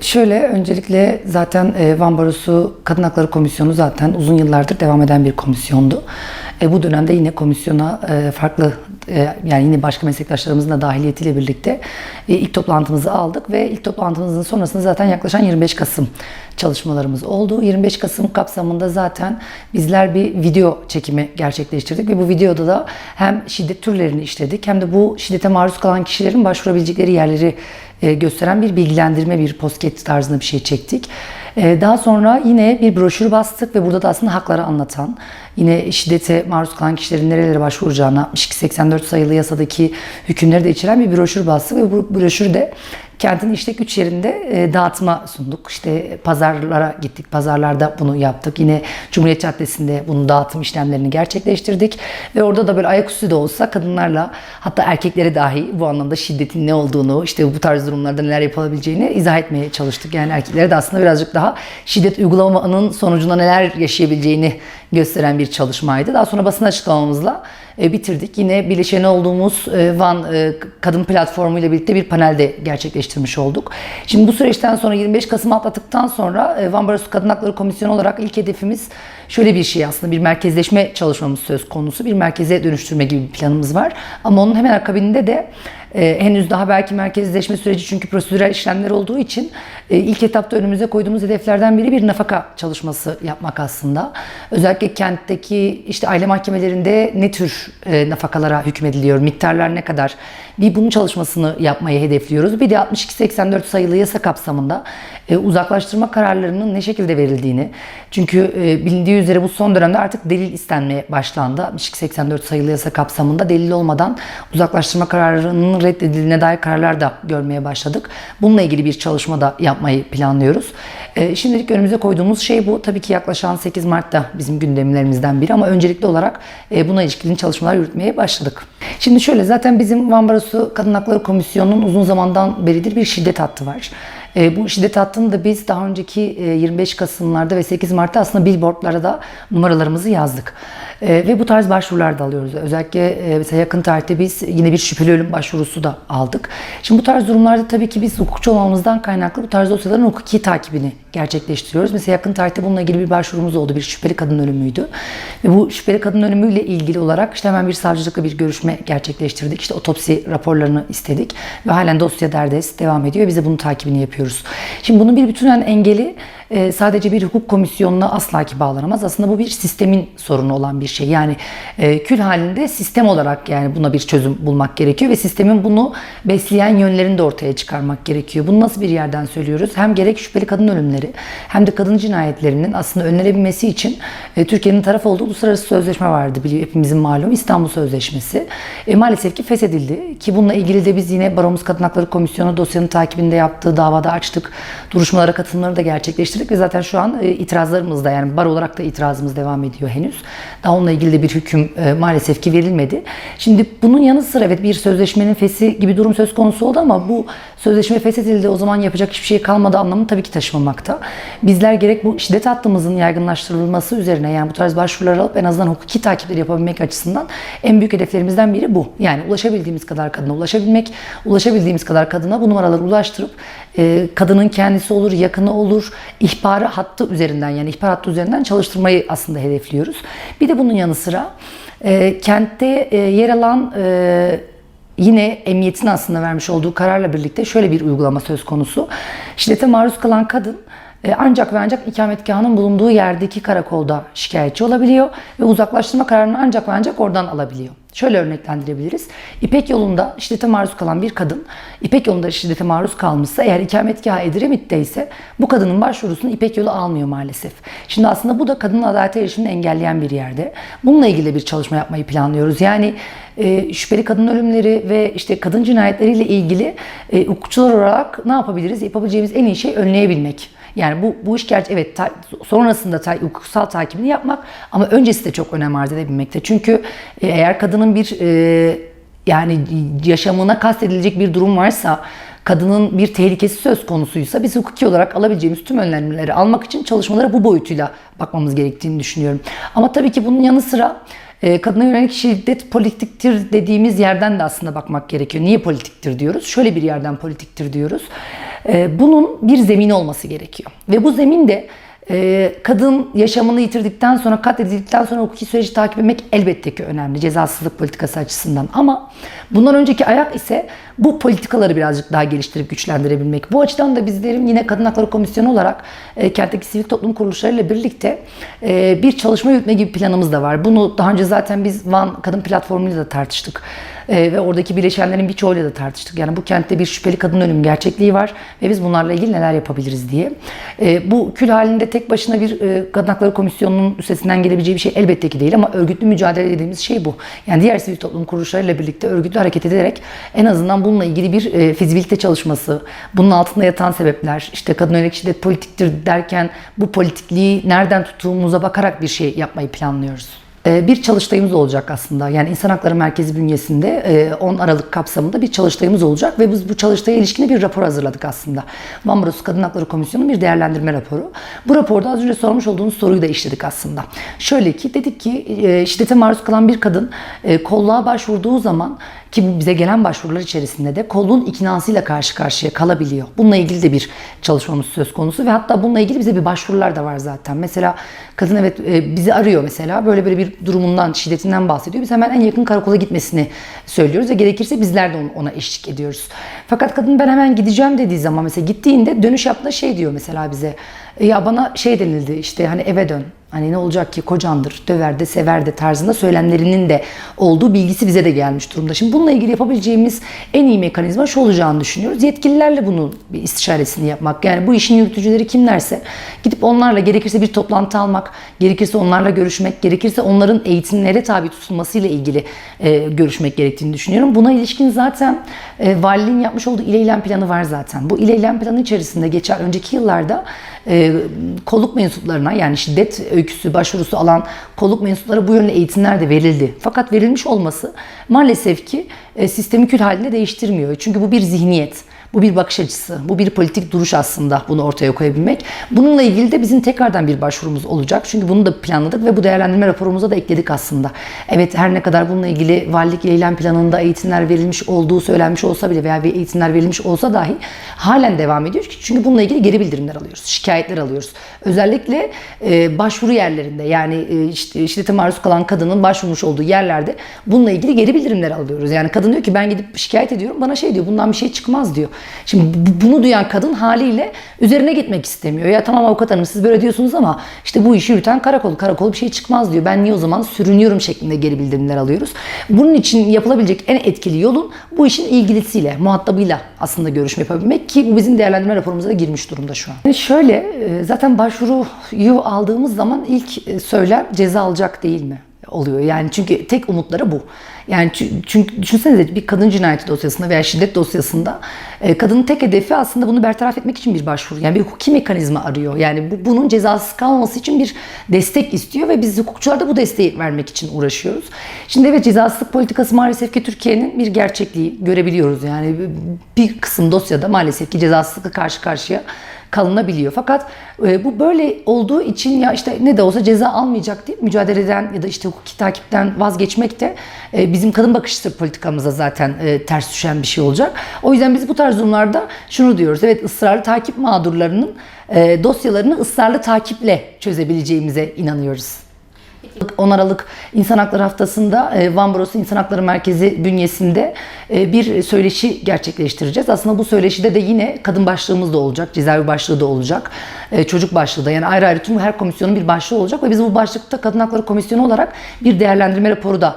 Şöyle öncelikle zaten e, Van Barosu Kadın Hakları Komisyonu zaten uzun yıllardır devam eden bir komisyondu. E, bu dönemde yine komisyona e, farklı e, yani yine başka meslektaşlarımızın da dahiliyetiyle birlikte e, ilk toplantımızı aldık ve ilk toplantımızın sonrasında zaten yaklaşan 25 Kasım çalışmalarımız oldu. 25 Kasım kapsamında zaten bizler bir video çekimi gerçekleştirdik ve bu videoda da hem şiddet türlerini işledik hem de bu şiddete maruz kalan kişilerin başvurabilecekleri yerleri gösteren bir bilgilendirme, bir posket tarzında bir şey çektik. E, Daha sonra yine bir broşür bastık ve burada da aslında hakları anlatan, yine şiddete maruz kalan kişilerin nerelere başvuracağını, 62-84 sayılı yasadaki hükümleri de içeren bir broşür bastık ve bu broşürde kentin işte üç yerinde e, dağıtıma sunduk. İşte pazarlara gittik, pazarlarda bunu yaptık. Yine Cumhuriyet Caddesi'nde bunun dağıtım işlemlerini gerçekleştirdik. Ve orada da böyle ayaküstü de olsa kadınlarla hatta erkeklere dahi bu anlamda şiddetin ne olduğunu, işte bu tarz durumlarda neler yapılabileceğini izah etmeye çalıştık. Yani erkeklere de aslında birazcık daha şiddet uygulamanın sonucunda neler yaşayabileceğini gösteren bir çalışmaydı. Daha sonra basın açıklamamızla bitirdik. Yine bileşeni olduğumuz e, Van e, Kadın Platformu ile birlikte bir panelde gerçekleştirmiş olduk. Şimdi bu süreçten sonra 25 Kasım atlattıktan sonra e, Van Barosu Kadın Hakları Komisyonu olarak ilk hedefimiz şöyle bir şey aslında bir merkezleşme çalışmamız söz konusu. Bir merkeze dönüştürme gibi bir planımız var. Ama onun hemen akabinde de ee, henüz daha belki merkezleşme süreci çünkü prosedürel işlemler olduğu için e, ilk etapta önümüze koyduğumuz hedeflerden biri bir nafaka çalışması yapmak aslında. Özellikle kentteki işte aile mahkemelerinde ne tür e, nafakalara hükmediliyor, miktarlar ne kadar bir bunun çalışmasını yapmayı hedefliyoruz. Bir de 62-84 sayılı yasa kapsamında e, uzaklaştırma kararlarının ne şekilde verildiğini çünkü e, bilindiği üzere bu son dönemde artık delil istenmeye başlandı. 62-84 sayılı yasa kapsamında delil olmadan uzaklaştırma kararının reddedildiğine dair kararlar da görmeye başladık. Bununla ilgili bir çalışma da yapmayı planlıyoruz. E, şimdilik önümüze koyduğumuz şey bu. Tabii ki yaklaşan 8 Mart'ta bizim gündemlerimizden biri ama öncelikli olarak e, buna ilişkin çalışmalar yürütmeye başladık. Şimdi şöyle zaten bizim Van Barosu Kadın Hakları Komisyonu'nun uzun zamandan beridir bir şiddet hattı var. E, bu şiddet hattını da biz daha önceki e, 25 Kasım'larda ve 8 Mart'ta aslında billboardlara da numaralarımızı yazdık. E, ve bu tarz başvurular da alıyoruz. Özellikle e, mesela yakın tarihte biz yine bir şüpheli ölüm başvurusu da aldık. Şimdi bu tarz durumlarda tabii ki biz hukukçu olmamızdan kaynaklı bu tarz dosyaların hukuki takibini gerçekleştiriyoruz. Mesela yakın tarihte bununla ilgili bir başvurumuz oldu. Bir şüpheli kadın ölümüydü. Ve bu şüpheli kadın ölümüyle ilgili olarak işte hemen bir savcılıkla bir görüşme gerçekleştirdik. İşte otopsi raporlarını istedik. Ve halen dosya derdest devam ediyor. Biz de bunun takibini yapıyoruz. Şimdi bunun bir bütünen engeli e, sadece bir hukuk komisyonuna asla ki bağlanamaz. Aslında bu bir sistemin sorunu olan bir şey. Yani e, kül halinde sistem olarak yani buna bir çözüm bulmak gerekiyor ve sistemin bunu besleyen yönlerini de ortaya çıkarmak gerekiyor. Bunu nasıl bir yerden söylüyoruz? Hem gerek şüpheli kadın ölümleri hem de kadın cinayetlerinin aslında önlenebilmesi için e, Türkiye'nin taraf olduğu uluslararası sözleşme vardı biliyor hepimizin malum İstanbul Sözleşmesi. E, maalesef ki feshedildi ki bununla ilgili de biz yine Baromuz Kadın Hakları Komisyonu dosyanın takibinde yaptığı davada açtık. Duruşmalara katılımları da gerçekleştirdik ve zaten şu an e, itirazlarımız da yani bar olarak da itirazımız devam ediyor henüz. Daha onunla ilgili de bir hüküm e, maalesef ki verilmedi. Şimdi bunun yanı sıra evet bir sözleşmenin fesi gibi durum söz konusu oldu ama bu sözleşme feshedildi o zaman yapacak hiçbir şey kalmadı anlamını tabii ki taşımamakta. Bizler gerek bu şiddet hattımızın yaygınlaştırılması üzerine yani bu tarz başvurular alıp en azından hukuki takipleri yapabilmek açısından en büyük hedeflerimizden biri bu. Yani ulaşabildiğimiz kadar kadına ulaşabilmek, ulaşabildiğimiz kadar kadına bu numaraları ulaştırıp e, kadının kendisi olur, yakını olur, ihbarı hattı üzerinden yani ihbar hattı üzerinden çalıştırmayı aslında hedefliyoruz. Bir de bunun yanı sıra e, kentte e, yer alan e, yine emniyetin aslında vermiş olduğu kararla birlikte şöyle bir uygulama söz konusu. Şiddete maruz kalan kadın ancak ve ancak ikametgahının bulunduğu yerdeki karakolda şikayetçi olabiliyor ve uzaklaştırma kararını ancak ve ancak oradan alabiliyor. Şöyle örneklendirebiliriz. İpek yolunda şiddete maruz kalan bir kadın, İpek yolunda şiddete maruz kalmışsa eğer ikametgahı Edremit'te ise bu kadının başvurusunu İpek yolu almıyor maalesef. Şimdi aslında bu da kadının adalete erişimini engelleyen bir yerde. Bununla ilgili bir çalışma yapmayı planlıyoruz. Yani e, şüpheli kadın ölümleri ve işte kadın cinayetleriyle ilgili e, hukukçular olarak ne yapabiliriz? Yapabileceğimiz en iyi şey önleyebilmek. Yani bu, bu iş gerçi evet ta, sonrasında ta, hukuksal takibini yapmak ama öncesi de çok önem arz edebilmekte. Çünkü e, eğer kadının bir e, yani yaşamına kastedilecek bir durum varsa kadının bir tehlikesi söz konusuysa biz hukuki olarak alabileceğimiz tüm önlemleri almak için çalışmalara bu boyutuyla bakmamız gerektiğini düşünüyorum. Ama tabii ki bunun yanı sıra e, kadına yönelik şiddet politiktir dediğimiz yerden de aslında bakmak gerekiyor. Niye politiktir diyoruz? Şöyle bir yerden politiktir diyoruz. E, bunun bir zemini olması gerekiyor. Ve bu zemin de e, kadın yaşamını yitirdikten sonra, katledildikten sonra hukuki süreci takip etmek elbette ki önemli cezasızlık politikası açısından. Ama bundan önceki ayak ise bu politikaları birazcık daha geliştirip güçlendirebilmek. Bu açıdan da bizlerin yine Kadın Hakları Komisyonu olarak e, kentteki sivil toplum kuruluşlarıyla birlikte e, bir çalışma yürütme gibi planımız da var. Bunu daha önce zaten biz Van Kadın Platformu'yla da tartıştık. E, ve oradaki bileşenlerin birçoğuyla da tartıştık. Yani bu kentte bir şüpheli kadın ölüm gerçekliği var ve biz bunlarla ilgili neler yapabiliriz diye. E, bu kül halinde tek başına bir e, Kadın Hakları Komisyonu'nun üstesinden gelebileceği bir şey elbette ki değil ama örgütlü mücadele dediğimiz şey bu. Yani diğer sivil toplum kuruluşlarıyla birlikte örgütlü hareket ederek en azından bununla ilgili bir e, fizibilite çalışması, bunun altında yatan sebepler, işte kadın yönelik şiddet politiktir derken bu politikliği nereden tuttuğumuza bakarak bir şey yapmayı planlıyoruz. E, Bir çalıştayımız olacak aslında. Yani İnsan Hakları Merkezi bünyesinde e, 10 Aralık kapsamında bir çalıştayımız olacak ve biz bu çalıştaya ilişkin bir rapor hazırladık aslında. Van Barosu Kadın Hakları Komisyonu'nun bir değerlendirme raporu. Bu raporda az önce sormuş olduğunuz soruyu da işledik aslında. Şöyle ki dedik ki e, şiddete maruz kalan bir kadın e, kolluğa başvurduğu zaman ki bize gelen başvurular içerisinde de kolluğun iknasıyla karşı karşıya kalabiliyor. Bununla ilgili de bir çalışmamız söz konusu ve hatta bununla ilgili bize bir başvurular da var zaten. Mesela kadın evet e, bizi arıyor mesela böyle böyle bir durumundan, şiddetinden bahsediyor. Biz hemen en yakın karakola gitmesini söylüyoruz ve gerekirse bizler de ona- eşlik ediyoruz. Fakat kadın ben hemen gideceğim dediği zaman mesela gittiğinde dönüş yaptığında şey diyor mesela bize. "E, Ya bana şey denildi işte hani eve dön. Hani ne olacak ki kocandır, döver de sever de tarzında söylemlerinin de olduğu bilgisi bize de gelmiş durumda. Şimdi bununla ilgili yapabileceğimiz en iyi mekanizma şu olacağını düşünüyoruz. Yetkililerle bunun bir istişaresini yapmak. Yani bu işin yürütücüleri kimlerse gidip onlarla gerekirse bir toplantı almak, gerekirse onlarla görüşmek, gerekirse onların eğitimlere tabi tutulmasıyla ilgili e, görüşmek gerektiğini düşünüyorum. Buna ilişkin zaten e, valiliğin yapmış olduğu eylem planı var zaten. Bu ile eylem planı içerisinde geçen önceki yıllarda e, kolluk mensuplarına yani şiddet öyküsü başvurusu alan kolluk mensuplara bu yönde eğitimler de verildi. Fakat verilmiş olması maalesef ki e, sistemi kül halinde değiştirmiyor. Çünkü bu bir zihniyet. Bu bir bakış açısı, bu bir politik duruş aslında bunu ortaya koyabilmek. Bununla ilgili de bizim tekrardan bir başvurumuz olacak. Çünkü bunu da planladık ve bu değerlendirme raporumuza da ekledik aslında. Evet her ne kadar bununla ilgili valilik eylem planında eğitimler verilmiş olduğu söylenmiş olsa bile veya bir eğitimler verilmiş olsa dahi halen devam ediyor. Çünkü bununla ilgili geri bildirimler alıyoruz, şikayetler alıyoruz. Özellikle e, başvuru yerlerinde yani e, işte şiddete maruz kalan kadının başvurmuş olduğu yerlerde bununla ilgili geri bildirimler alıyoruz. Yani kadın diyor ki ben gidip şikayet ediyorum bana şey diyor bundan bir şey çıkmaz diyor. Şimdi bu- bunu duyan kadın haliyle üzerine gitmek istemiyor. Ya tamam avukat hanım siz böyle diyorsunuz ama işte bu işi yürüten karakol. Karakol bir şey çıkmaz diyor. Ben niye o zaman sürünüyorum şeklinde geri bildirimler alıyoruz. Bunun için yapılabilecek en etkili yolun bu işin ilgilisiyle, muhatabıyla aslında görüşme yapabilmek ki bu bizim değerlendirme raporumuza da girmiş durumda şu an. Yani şöyle e, zaten başvuruyu aldığımız zaman ilk e, söylem ceza alacak değil mi? Oluyor. Yani çünkü tek umutları bu. Yani çü- çünkü düşünsenize bir kadın cinayeti dosyasında veya şiddet dosyasında e, kadının tek hedefi aslında bunu bertaraf etmek için bir başvuru. Yani bir hukuki mekanizma arıyor. Yani bu, bunun cezasız kalmaması için bir destek istiyor ve biz hukukçular da bu desteği vermek için uğraşıyoruz. Şimdi evet cezasızlık politikası maalesef ki Türkiye'nin bir gerçekliği görebiliyoruz. Yani bir kısım dosyada maalesef ki cezasızlıkla karşı karşıya kalınabiliyor. Fakat e, bu böyle olduğu için ya işte ne de olsa ceza almayacak deyip mücadeleden ya da işte hukuki takipten vazgeçmek de e, bizim kadın bakıştır politikamıza zaten e, ters düşen bir şey olacak. O yüzden biz bu tarz durumlarda şunu diyoruz. Evet ısrarlı takip mağdurlarının e, dosyalarını ısrarlı takiple çözebileceğimize inanıyoruz. 10 Aralık İnsan Hakları Haftası'nda e, Van Barosu İnsan Hakları Merkezi bünyesinde e, bir söyleşi gerçekleştireceğiz. Aslında bu söyleşide de yine kadın başlığımız da olacak, cezaevi başlığı da olacak, e, çocuk başlığı da yani ayrı ayrı tüm her komisyonun bir başlığı olacak ve biz bu başlıkta Kadın Hakları Komisyonu olarak bir değerlendirme raporu da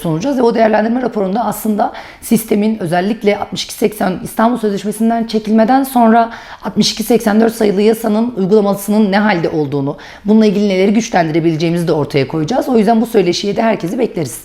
sunacağız ve o değerlendirme raporunda aslında sistemin özellikle 6280 İstanbul Sözleşmesi'nden çekilmeden sonra 6284 sayılı yasanın uygulamasının ne halde olduğunu, bununla ilgili neleri güçlendirebileceğimizi de ortaya koyacağız. O yüzden bu söyleşiye de herkesi bekleriz.